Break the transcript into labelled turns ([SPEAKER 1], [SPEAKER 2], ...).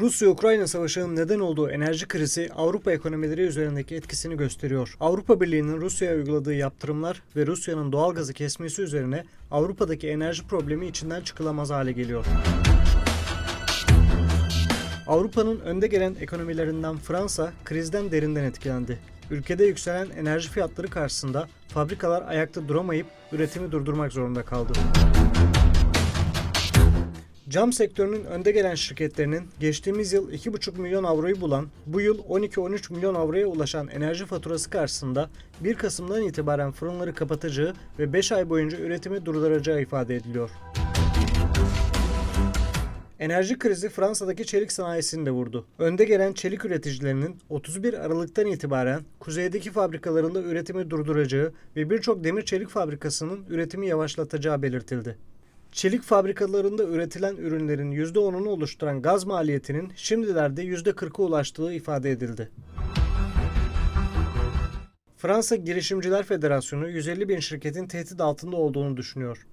[SPEAKER 1] Rusya-Ukrayna savaşının neden olduğu enerji krizi Avrupa ekonomileri üzerindeki etkisini gösteriyor. Avrupa Birliği'nin Rusya'ya uyguladığı yaptırımlar ve Rusya'nın doğal gazı kesmesi üzerine Avrupa'daki enerji problemi içinden çıkılamaz hale geliyor. Avrupa'nın önde gelen ekonomilerinden Fransa krizden derinden etkilendi. Ülkede yükselen enerji fiyatları karşısında fabrikalar ayakta duramayıp üretimi durdurmak zorunda kaldı. Cam sektörünün önde gelen şirketlerinin geçtiğimiz yıl 2,5 milyon avroyu bulan, bu yıl 12-13 milyon avroya ulaşan enerji faturası karşısında 1 Kasım'dan itibaren fırınları kapatacağı ve 5 ay boyunca üretimi durduracağı ifade ediliyor. Enerji krizi Fransa'daki çelik sanayisini de vurdu. Önde gelen çelik üreticilerinin 31 Aralık'tan itibaren kuzeydeki fabrikalarında üretimi durduracağı ve birçok demir çelik fabrikasının üretimi yavaşlatacağı belirtildi. Çelik fabrikalarında üretilen ürünlerin %10'unu oluşturan gaz maliyetinin şimdilerde %40'a ulaştığı ifade edildi. Fransa Girişimciler Federasyonu 150 bin şirketin tehdit altında olduğunu düşünüyor.